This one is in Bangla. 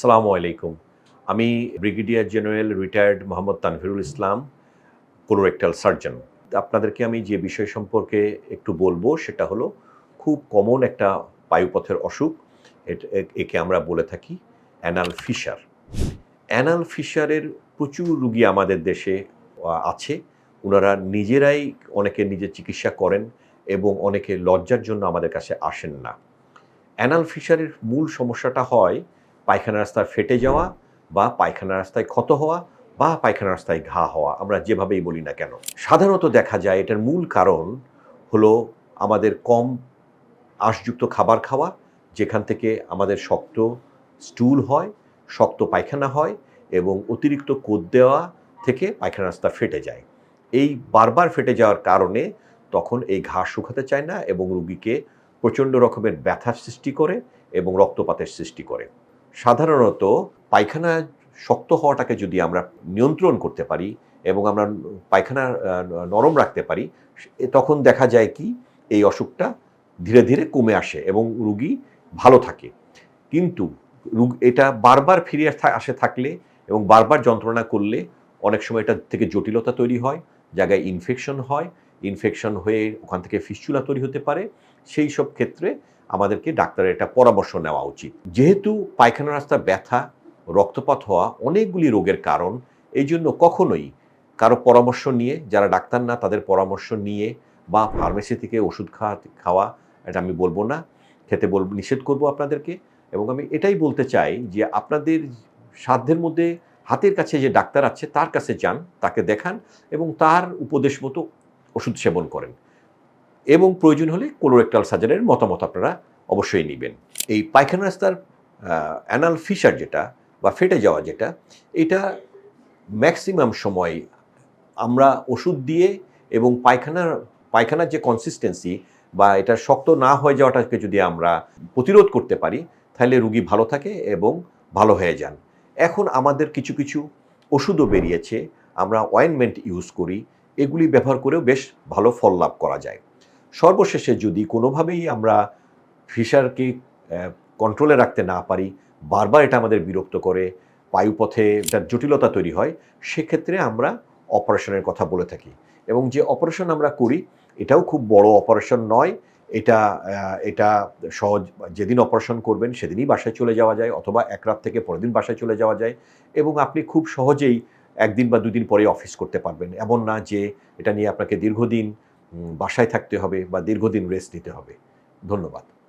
সালামু আলাইকুম। আমি brigadier general retired Mohammad Tanvirul Islam colorectal surgeon আপনাদেরকে আমি যে বিষয় সম্পর্কে একটু বলব, সেটা হলো খুব কমন একটা বায়ুপথের অসুখ একে আমরা বলে থাকি অ্যানাল ফিশার অ্যানাল ফিশারের প্রচুর রুগী আমাদের দেশে আছে। ওনারা নিজেরাই অনেকে নিজের চিকিৎসা করেন এবং অনেকে লজ্জার জন্য আমাদের কাছে আসেন না। অ্যানাল ফিশারের মূল সমস্যাটা হয় পায়খানা রাস্তায় ফেটে যাওয়া বা পায়খানা রাস্তায় ক্ষত হওয়া বা পায়খানা রাস্তায় ঘা হওয়া, আমরা যেভাবেই বলি না কেন। সাধারণত দেখা যায় এটার মূল কারণ হলো আমাদের কম আঁশযুক্ত খাবার খাওয়া, যেখান থেকে আমাদের শক্ত স্টুল হয়, শক্ত পায়খানা হয় এবং অতিরিক্ত কোদ দেওয়া থেকে পায়খানা রাস্তা ফেটে যায়। এই বারবার ফেটে যাওয়ার কারণে তখন এই ঘা শুকাতে চায় না এবং রুগীকে প্রচণ্ড রকমের ব্যথার সৃষ্টি করে এবং রক্তপাতের সৃষ্টি করে। সাধারণত পায়খানা শক্ত হওয়াটাকে যদি আমরা নিয়ন্ত্রণ করতে পারি এবং আমরা পায়খানা নরম রাখতে পারি তখন দেখা যায় কি, এই অসুখটা ধীরে ধীরে কমে আসে এবং রুগী ভালো থাকে। কিন্তু রুগ, এটা বারবার ফিরে আসে থাকলে এবং বারবার যন্ত্রণা করলে অনেক সময় এটা থেকে জটিলতা তৈরি হয়, জায়গায় ইনফেকশন হয়। ইনফেকশন হয়ে ওখান থেকে ফিস্চুলা তৈরি হতে পারে। সেই সব ক্ষেত্রে আমাদেরকে ডাক্তারের একটা পরামর্শ নেওয়া উচিত। যেহেতু পায়খানা রাস্তা ব্যথা, রক্তপাত হওয়া অনেকগুলি রোগের কারণ, এই জন্য কখনোই কারও পরামর্শ নিয়ে, যারা ডাক্তার না, তাদের পরামর্শ নিয়ে বা ফার্মেসি থেকে ওষুধ খাওয়া খাওয়া, এটা আমি বলব না, খেতে বলব নিষেধ করব আপনাদেরকে। এবং আমি এটাই বলতে চাই যে আপনাদের সাধ্যের মধ্যে হাতের কাছে যে ডাক্তার আছে, তার কাছে যান, তাকে দেখান এবং তার উপদেশ মতো ওষুধ সেবন করেন। এবং প্রয়োজন হলে কোলোরেক্টাল সার্জানের মতামত আপনারা অবশ্যই নেবেন। এই পায়খানা রাস্তার অ্যানাল ফিশার যেটা বা ফেটে যাওয়া যেটা, এটা ম্যাক্সিমাম সময় আমরা ওষুধ দিয়ে এবং পায়খানার পায়খানার যে কনসিস্টেন্সি বা এটা শক্ত না হয়ে যাওয়াটাকে যদি আমরা প্রতিরোধ করতে পারি, তাহলে রুগী ভালো থাকে এবং ভালো হয়ে যান। এখন আমাদের কিছু কিছু ওষুধও বেরিয়েছে, আমরা অয়েনমেন্ট ইউজ করি, এগুলি ব্যবহার করেও বেশ ভালো ফল লাভ করা যায়। সর্বশেষে যদি কোনোভাবেই আমরা ফিশারকে কন্ট্রোলে রাখতে না পারি, বারবার এটা আমাদের বিরক্ত করে, বায়ুপথে একটা জটিলতা তৈরি হয়, সেক্ষেত্রে আমরা অপারেশনের কথা বলে থাকি। এবং যে অপারেশন আমরা করি, এটাও খুব বড় অপারেশন নয়। এটা এটা সহজ, যেদিন অপারেশন করবেন, সেদিনই বাসায় চলে যাওয়া যায়, অথবা এক রাত থেকে পরের দিন বাসায় চলে যাওয়া যায়। এবং আপনি খুব সহজেই একদিন বা দুদিন পরে অফিস করতে পারবেন। এমন না যে এটা নিয়ে আপনাকে দীর্ঘদিন বাসায় থাকতে হবে বা দীর্ঘদিন রেস্ট নিতে হবে। ধন্যবাদ।